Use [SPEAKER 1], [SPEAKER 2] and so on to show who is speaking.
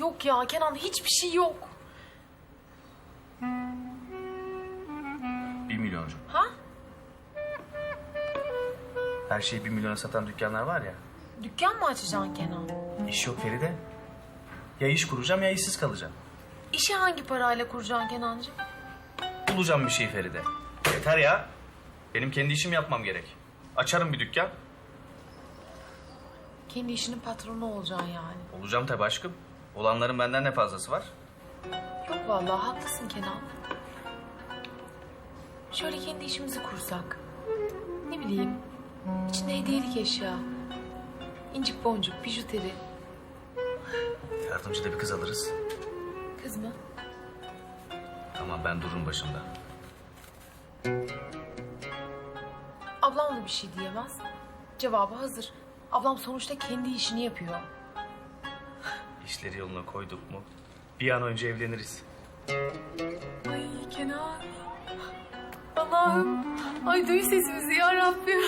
[SPEAKER 1] Yok ya Kenan hiçbir şey yok.
[SPEAKER 2] Bir milyoncu.
[SPEAKER 1] Ha?
[SPEAKER 2] Her şeyi bir milyona satan dükkanlar var ya.
[SPEAKER 1] Dükkan mı açacaksın Kenan?
[SPEAKER 2] İş yok Feride. Ya iş kuracağım ya işsiz kalacağım.
[SPEAKER 1] İşi hangi parayla kuracaksın Kenancığım?
[SPEAKER 2] Bulacağım bir şey Feride. Yeter ya. Benim kendi işimi yapmam gerek. Açarım bir dükkan.
[SPEAKER 1] Kendi işinin patronu olacaksın yani.
[SPEAKER 2] Olacağım tabii aşkım. Olanların benden ne fazlası var?
[SPEAKER 1] Yok vallahi haklısın Kenan. Şöyle kendi işimizi kursak. Ne bileyim. içinde hediyelik eşya. İncik boncuk, bijuteri.
[SPEAKER 2] Yardımcı da bir kız alırız.
[SPEAKER 1] Kız mı?
[SPEAKER 2] Tamam ben dururum başında.
[SPEAKER 1] Ablam da bir şey diyemez. Cevabı hazır. Ablam sonuçta kendi işini yapıyor.
[SPEAKER 2] İşleri yoluna koyduk mu? Bir an önce evleniriz.
[SPEAKER 1] Ay Kenan. Allah'ım. Ay duy sesimizi ya Rabbim.